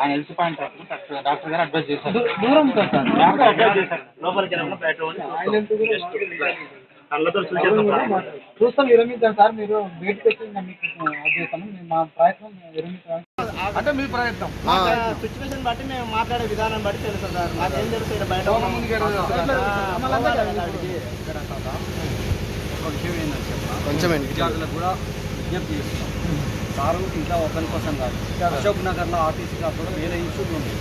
ఆయన health point doctor doctor గారు advise చేశారు. దూ- దూరం ఉంటుంది సార్ డాక్టర్ అడ్వైస్ చేశారు. లోపలికి చూస్తాం. మీరు బయటకు వచ్చి మీకు మా ప్రయత్నం విరమించడానికి అంటే మీ ప్రయత్నం. సిచ్యువేషన్ బట్టి మేము మాట్లాడే విధానం బట్టి తెలుస్తుంది సార్. మాకు ఏం తెలుసు ఇక్కడ బయట కొంచెం విద్యార్థులకు కూడా విజ్ఞప్తి చేస్తున్నాం. సారు ఇంకా ఒకరి కోసం కాదు. అశోక్ నగర్లో ఆర్టీసీ కాకుండా వేరే ఇష్యూలు ఉంది.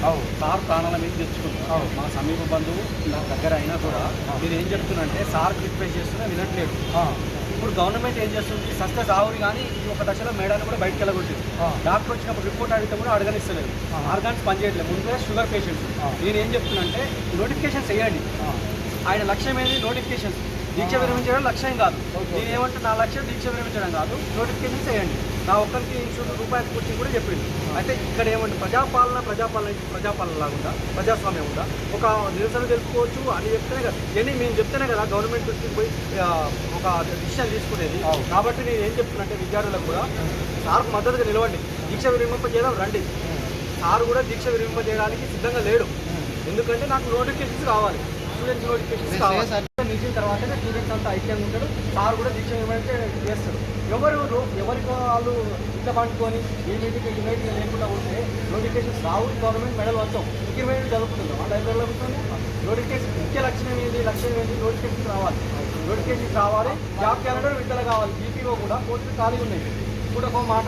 సార్ ప్రాణాల మీద తెచ్చుకున్నాం మా సమీప బంధువు నా దగ్గర అయినా కూడా మీరు ఏం చెప్తున్నారంటే సార్ రిక్వెస్ట్ చేస్తున్నా వినట్లేదు. ఇప్పుడు గవర్నమెంట్ ఏం చేస్తుంది? సస్త సావుని కానీ ఒక దశలో మేడాన్ని కూడా బయటకు వెళ్ళగొట్టింది. డాక్టర్ వచ్చినప్పుడు రిపోర్ట్ అడిగితే కూడా అడగనిస్తలేదు. ఆర్గాన్స్ పనిచేయట్లేదు ముందే షుగర్ పేషెంట్స్. నేను ఏం చెప్తున్నా నోటిఫికేషన్స్ వేయండి. ఆయన లక్ష్యం ఏంది? నోటిఫికేషన్స్. దీక్ష విరమించడం లక్ష్యం కాదు. నేను ఏమంటే నా లక్ష్యం దీక్ష విరమించడం కాదు. నోటిఫికేషన్ చేయండి నా ఒక్కరికి ఇన్స్టిట్యూట్ రూపాయలు కూర్చి కూడా చెప్పింది అయితే ఇక్కడ ఏమంటే ప్రజాపాలన ప్రజాపాలన ప్రజాపాలన లాగుందా? ప్రజాస్వామ్యం ఉందా? ఒక నిరసన తెలుసుకోవచ్చు అని చెప్తేనే కదా. ఇవన్నీ మేము చెప్తేనే కదా గవర్నమెంట్ దృష్టికి పోయి ఒక డిసిషన్ తీసుకునేది. కాబట్టి నేను ఏం చెప్తున్నట్టే విద్యార్థులకు కూడా సార్కు మద్దతుగా నిలవండి. దీక్ష విరమింపజేయడం రండి. సార్ కూడా దీక్ష విరమింపజేయడానికి సిద్ధంగా లేడు. ఎందుకంటే నాకు నోటిఫికేషన్స్ కావాలి. స్టూడెంట్స్ నోటిఫికేషన్స్ కావాలి. నిలిచిన తర్వాతనే స్టూడెంట్స్ అంతా ఐక్యంగా ఉంటారు. సార్ కూడా దీక్ష ఏమైతే చేస్తారు. ఎవరు ఎవరికి వాళ్ళు ఇట్లా పండుకొని ఈ మీటింగ్ ఈ మీటింగ్ లేకుండా ఉంటే నోటిఫికేషన్స్ రావు. గవర్నమెంట్ మెడల్ వచ్చాం ఇంక్రిమెంట్ జరుగుతుందో. ఆ లైబ్రరీలో కూర్చొని నోటిఫికేషన్ ముఖ్య లక్ష్యం ఏంటి? లక్ష్యం ఏంటి? నోటిఫికేషన్ రావాలి. నోటిఫికేషన్ రావాలి. జాబ్ క్యాలెండర్ విడుదల కావాలి. బీపీఓ కూడా పోస్టులు ఖాళీ ఉన్నాయి. ఇప్పుడు ఒక మాట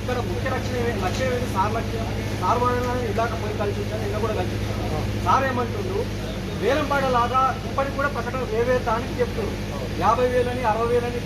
ఇక్కడ ముఖ్య లక్ష్యం లక్ష్యం ఏంటి? సార్ లక్ష్యం సార్ వాళ్ళని ఇలాగ పోయి కలిసి వచ్చాను ఇలా కూడా కలిసి వచ్చాను సార్ ఏమంటుండ్రు? వేలంపాడలాగా ఇప్పటికి కూడా ప్రకటన వేరే దానికి చెప్తున్నారు. యాభై వేలని అరవై వేలని